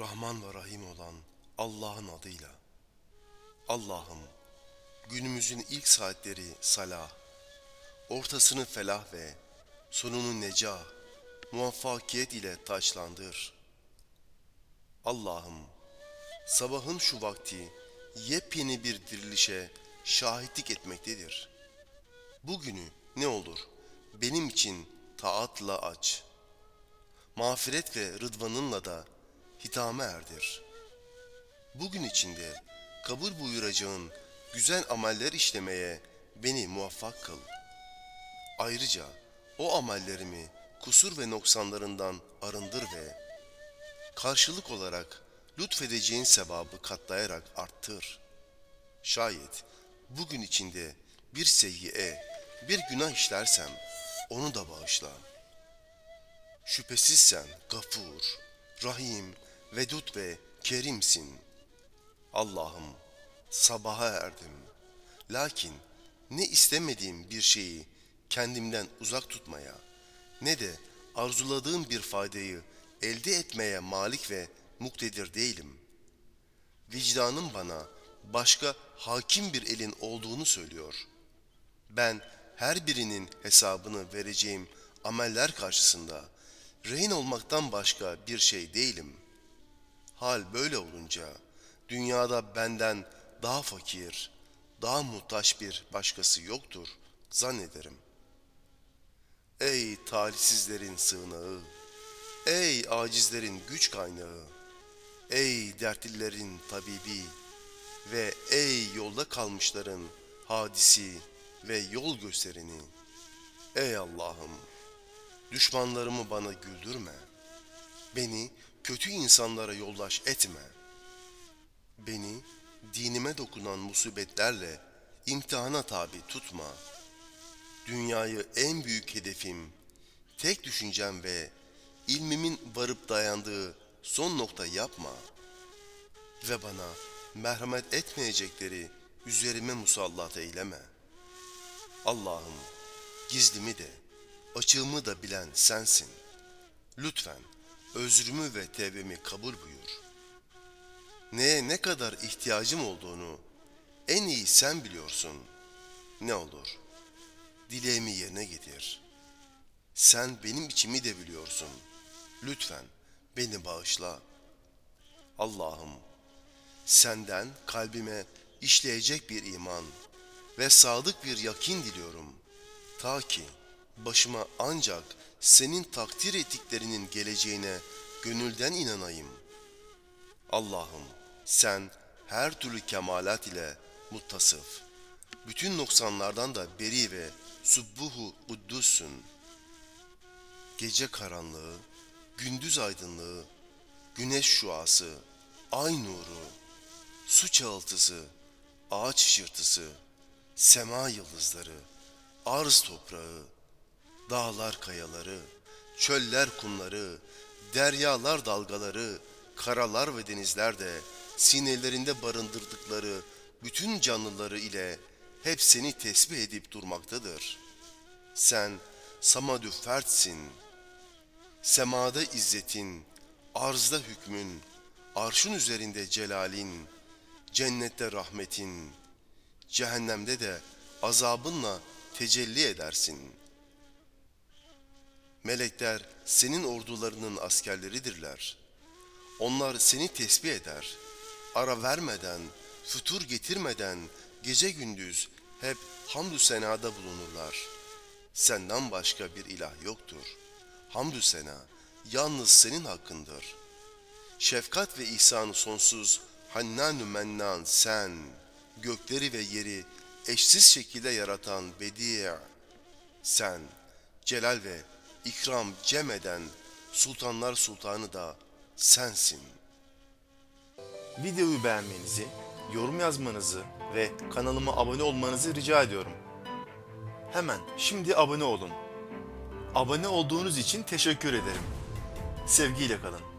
Rahman ve Rahim olan Allah'ın adıyla. Allah'ım, günümüzün ilk saatleri salah, ortasını felah ve sonunu necah, muvaffakiyet ile taçlandır. Allah'ım, sabahın şu vakti yepyeni bir dirilişe şahitlik etmektedir. Bugünü ne olur benim için taatla aç. Mağfiret ve rıdvanınla da hitame erdir. Bugün içinde kabul buyuracağın güzel ameller işlemeye beni muvaffak kıl. Ayrıca o amellerimi kusur ve noksanlarından arındır ve karşılık olarak lütfedeceğin sevabı katlayarak arttır. Şayet bugün içinde bir seyyiye, bir günah işlersem onu da bağışla. Şüphesiz sen gafur, rahim, vedud ve kerimsin. Allah'ım sabaha erdim. Lakin ne istemediğim bir şeyi kendimden uzak tutmaya ne de arzuladığım bir faydayı elde etmeye malik ve muktedir değilim. Vicdanım bana başka hakim bir elin olduğunu söylüyor. Ben her birinin hesabını vereceğim ameller karşısında rehin olmaktan başka bir şey değilim. Hal böyle olunca dünyada benden daha fakir, daha muhtaç bir başkası yoktur zannederim. Ey talihsizlerin sığınağı, ey acizlerin güç kaynağı, ey dertlilerin tabibi ve ey yolda kalmışların hadisi ve yol göstereni. Ey Allah'ım, düşmanlarımı bana güldürme. Beni kötü insanlara yoldaş etme. Beni dinime dokunan musibetlerle imtihana tabi tutma. Dünyayı en büyük hedefim, tek düşüncem ve ilmimin varıp dayandığı son nokta yapma. Ve bana merhamet etmeyecekleri üzerime musallat eyleme. Allah'ım gizlimi de açığımı da bilen sensin. Lütfen özrümü ve tevbemi kabul buyur. Neye ne kadar ihtiyacım olduğunu en iyi sen biliyorsun. Ne olur dileğimi yerine getir. Sen benim içimi de biliyorsun. Lütfen beni bağışla. Allah'ım senden kalbime işleyecek bir iman ve sadık bir yakin diliyorum. Ta ki başıma ancak senin takdir ettiklerinin geleceğine gönülden inanayım. Allah'ım sen her türlü kemalat ile muttasıf. Bütün noksanlardan da beri ve subbuhu kuddussun. Gece karanlığı, gündüz aydınlığı, güneş şuası, ay nuru, su çağıltısı, ağaç hışırtısı, sema yıldızları, arz toprağı, dağlar kayaları, çöller kumları, deryalar dalgaları, karalar ve denizler de sinelerinde barındırdıkları bütün canlıları ile hep seni tesbih edip durmaktadır. Sen samadü fertsin. Semada izzetin, arzda hükmün, arşın üzerinde celalin, cennette rahmetin, cehennemde de azabınla tecelli edersin. Melekler senin ordularının askerleridirler. Onlar seni tesbih eder. Ara vermeden, fütur getirmeden gece gündüz hep hamdü senada bulunurlar. Senden başka bir ilah yoktur. Hamdü sena yalnız senin hakkındır. Şefkat ve ihsanı sonsuz Hannanü Mennan sen, gökleri ve yeri eşsiz şekilde yaratan Bedi' sen, celal ve ikram cem eden sultanlar sultanı da sensin. Videoyu beğenmenizi, yorum yazmanızı ve kanalıma abone olmanızı rica ediyorum. Hemen şimdi abone olun. Abone olduğunuz için teşekkür ederim. Sevgiyle kalın.